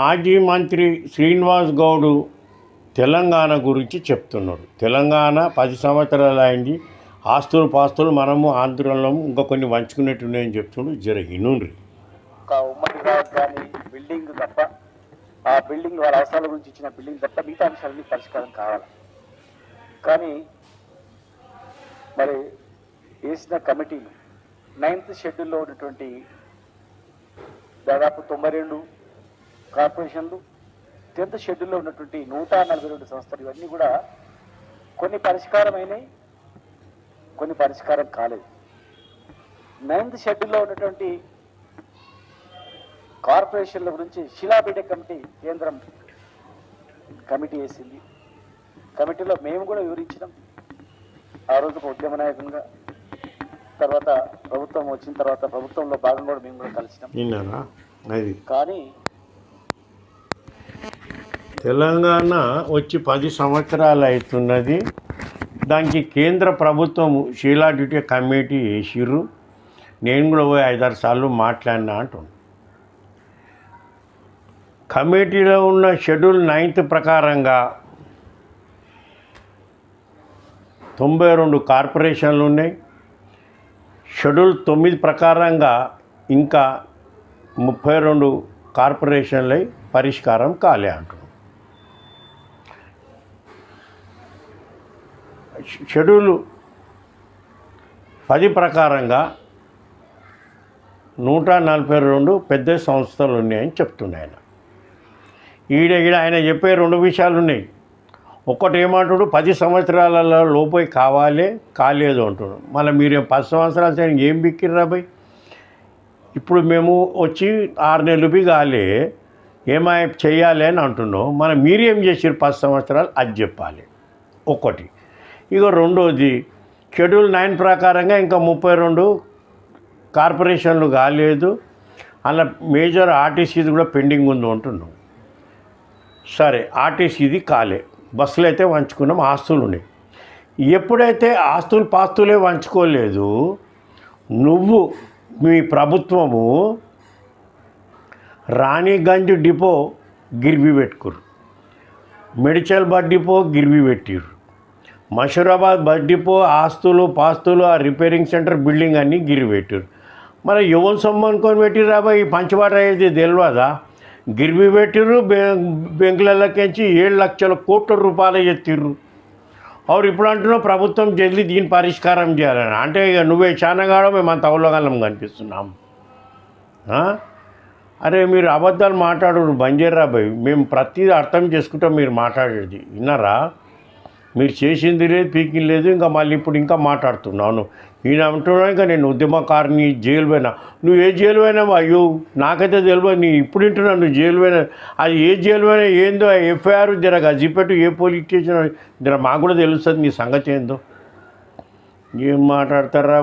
మాజీ మంత్రి శ్రీనివాస్ గౌడు తెలంగాణ గురించి చెప్తున్నాడు. తెలంగాణ పది సంవత్సరాలు అయింది. ఆస్తులు పాస్తులు మనము ఆంధ్రలో ఇంకా కొన్ని వంచుకునేట్టున్నాయని చెప్తున్నాడు. జర హినుండ్రి ఒక ఉమ్మడి రాజధాని బిల్డింగ్ తప్ప ఆ బిల్డింగ్ వాళ్ళ అవసరాల గురించి ఇచ్చిన బిల్డింగ్ తప్ప మిగతా అంశాలన్నీ పరిష్కారం కావాలి? కానీ మరి వేసిన కమిటీలు నైన్త్ షెడ్యూల్లో ఉన్నటువంటి దాదాపు తొంభై రెండు కార్పొరేషన్లు టెన్త్ షెడ్యూల్లో ఉన్నటువంటి నూట నలభై రెండు సంస్థలు ఇవన్నీ కూడా కొన్ని పరిష్కారమైనాయి కొన్ని పరిష్కారం కాలేదు. నైన్త్ షెడ్యూల్లో ఉన్నటువంటి కార్పొరేషన్ల గురించి శిలాపీఠ కమిటీ కేంద్రం కమిటీ వేసింది. కమిటీలో మేము కూడా వివరించినాం. ఆ రోజు ఒక ఉద్యమ నాయకునిగా తర్వాత ప్రభుత్వం వచ్చిన తర్వాత ప్రభుత్వంలో భాగంగా కూడా మేము కూడా కలిసినాం. కానీ తెలంగాణ వచ్చి పది సంవత్సరాలు అవుతున్నది. దానికి కేంద్ర ప్రభుత్వం షీలా డ్యూటీ కమిటీ వేసిర్రు. నేను కూడా పోయి ఐదారు సార్లు మాట్లాడినా అంటున్నాను కమిటీలో ఉన్న షెడ్యూల్ నైన్త్ ప్రకారంగా తొంభై రెండు కార్పొరేషన్లు ఉన్నాయి. షెడ్యూల్ తొమ్మిది ప్రకారంగా ఇంకా ముప్పై రెండు కార్పొరేషన్లై పరిష్కారం కాలే అంటున్నాం షెడ్యూలు పది ప్రకారంగా నూట నలభై రెండు పెద్ద సంస్థలు ఉన్నాయని చెప్తున్నాయి ఆయన. ఈడ ఈడ ఆయన చెప్పే రెండు విషయాలు ఉన్నాయి. ఒకటి ఏమంటాడు పది సంవత్సరాలలో లోపై కావాలి కాలేదు అంటున్నాడు మళ్ళీ మీరు పది సంవత్సరాలు సైన్ ఏం బిక్కిర్రా భయ్? ఇప్పుడు మేము వచ్చి ఆరు నెలలు బి కాలే ఏమై చేయాలి అని అంటున్నాం. మనం మీరేం చేసారు పది సంవత్సరాలు? అది చెప్పాలి. ఒకటి ఇక రెండోది షెడ్యూల్ నైన్ ప్రకారంగా ఇంకా ముప్పై రెండు కార్పొరేషన్లు కాలేదు. అలా మేజర్ ఆర్టీసీది కూడా పెండింగ్ ఉంది అంటున్నాం. సరే ఆర్టీసీది కాలే. బస్సులు అయితే వంచుకున్నాం ఆస్తులు ఉన్నాయి. ఎప్పుడైతే ఆస్తులు పాస్తులే వంచుకోలేదు నువ్వు మీ ప్రభుత్వము రాణిగంజ్ డిపో గిరివి పెట్టుకురు మెడిచల్ బడ్ డిపో గిరివి పెట్టిర్రు. మషూరాబాద్ బస్ డిపో ఆస్తులు పాస్తులు ఆ రిపేరింగ్ సెంటర్ బిల్డింగ్ అన్నీ గిరివి పెట్టిర్రు మరి ఎవరు సొమ్ము అనుకొని పెట్టిర్రు అబ్బాయి ఈ పంచవాట అయ్యేది తెలియదా గిరివి పెట్టిర్రు బె ఏడు లక్షల కోట్ల రూపాయలు ఎత్తిర్రు. అవును ఇప్పుడు అంటున్నావు ప్రభుత్వం జల్దీ దీని పరిష్కారం చేయాలని. అంటే ఇక నువ్వే చానగాడో మేము అంత అవలోకనం కనిపిస్తున్నాం. అరే మీరు అబద్ధాలు మాట్లాడు బంజేరా భయ్ మేము ప్రతిదీ అర్థం చేసుకుంటాం మీరు మాట్లాడేది. విన్నారా? మీరు చేసింది లేదు పీకింది లేదు ఇంకా మళ్ళీ ఇప్పుడు ఇంకా మాట్లాడుతున్నాను. ఈయన అంటున్నా ఇంకా నేను ఉద్యమకారిని జైలు పోయినా. నువ్వు ఏ జైలు పోయినావు అయ్యో? నాకైతే తెలియదు నీ ఇప్పుడు వింటున్నాను నువ్వు జైలు పోయినా. అది ఏ జైలు పోయినా ఏందో ఎఫ్ఐఆర్ జర గజిపెట్టు ఏ పోలీస్ స్టేషన్ జర మాకు కూడా తెలుస్తుంది నీ సంగతి ఏందో. ఏం మాట్లాడతారా